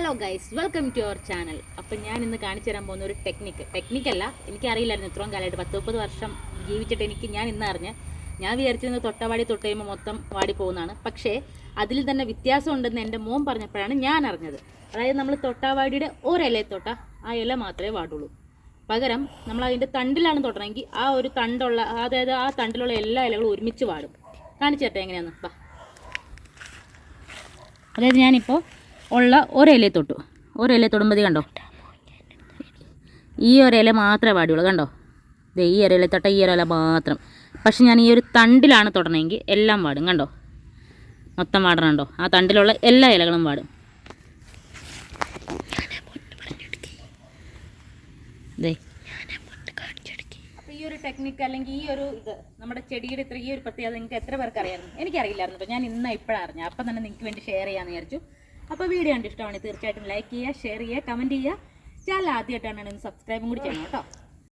Hello guys welcome to our channel അപ്പം ഞാൻ ഇന്ന് കാണിച്ചു തരാൻ പോകുന്ന ഒരു ടെക്നിക്ക് ടെക്നിക്കല്ല എനിക്കറിയില്ലായിരുന്നു ഇത്രയും കാലമായിട്ട്. പത്ത് മുപ്പത് വർഷം ജീവിച്ചിട്ട് എനിക്ക് ഞാൻ ഇന്ന് അറിഞ്ഞ്. ഞാൻ വിചാരിച്ചിരുന്നത് തൊട്ടവാടി തൊട്ട് കഴിയുമ്പോൾ മൊത്തം വാടി പോകുന്നതാണ്. പക്ഷേ അതിൽ തന്നെ വ്യത്യാസം ഉണ്ടെന്ന് എന്റെ മോൻ പറഞ്ഞപ്പോഴാണ് ഞാൻ അറിഞ്ഞത്. അതായത് നമ്മൾ തൊട്ടാവാടിയുടെ ഒരില തൊട്ട ആ ഇല മാത്രമേ വാടുള്ളൂ. പകരം നമ്മൾ അതിന്റെ തണ്ടിലാണ് തൊട്ടണമെങ്കിൽ ആ ഒരു തണ്ടുള്ള അതായത് ആ തണ്ടിലുള്ള എല്ലാ ഇലകളും ഒരുമിച്ച് വാടും. കാണിച്ചു തരട്ടെ എങ്ങനെയാന്ന്? വാ. അതായത് ഞാനിപ്പോൾ ഉള്ള ഒരില തൊട്ടു. ഒരില തൊടുമ്പോൾ കണ്ടോ? ഈ ഒരില മാത്രമേ പാടുള്ളൂ കണ്ടോ? ദേ ഈ ഒരില തൊട്ട ഈ ഒരില മാത്രം. പക്ഷെ ഞാൻ ഈ ഒരു തണ്ടിലാണ് തൊടണമെങ്കിൽ എല്ലാം പാടും. കണ്ടോ? മൊത്തം പാടണുണ്ടോ ആ തണ്ടിലുള്ള എല്ലാ ഇലകളും പാടും. ദേ. ഈ ഒരു ടെക്നിക്ക് അല്ലെങ്കിൽ ഈ ഒരു ഇത് നമ്മുടെ ചെടിയുടെ ഇത്ര ഈ ഒരു പ്രത്യേകത നിങ്ങൾക്ക് എത്ര പേർക്ക് അറിയാമായിരുന്നു? എനിക്കറിയില്ലായിരുന്നു. കേട്ടോ ഞാൻ ഇന്ന് ഇപ്പോഴാണ് അറിഞ്ഞത്. അപ്പം തന്നെ നിങ്ങൾക്ക് വേണ്ടി ഷെയർ ചെയ്യാമെന്ന് വിചാരിച്ചു. അപ്പോൾ വീഡിയോ കണ്ട് തീർച്ചയായിട്ടും ലൈക്ക് ചെയ്യുക ഷെയർ ചെയ്യുക കമന്റ് ചെയ്യുക. ചാനൽ ആദ്യമായിട്ടാണ് സബ്സ്ക്രൈബും കൂടി ചെയ്യണം കേട്ടോ.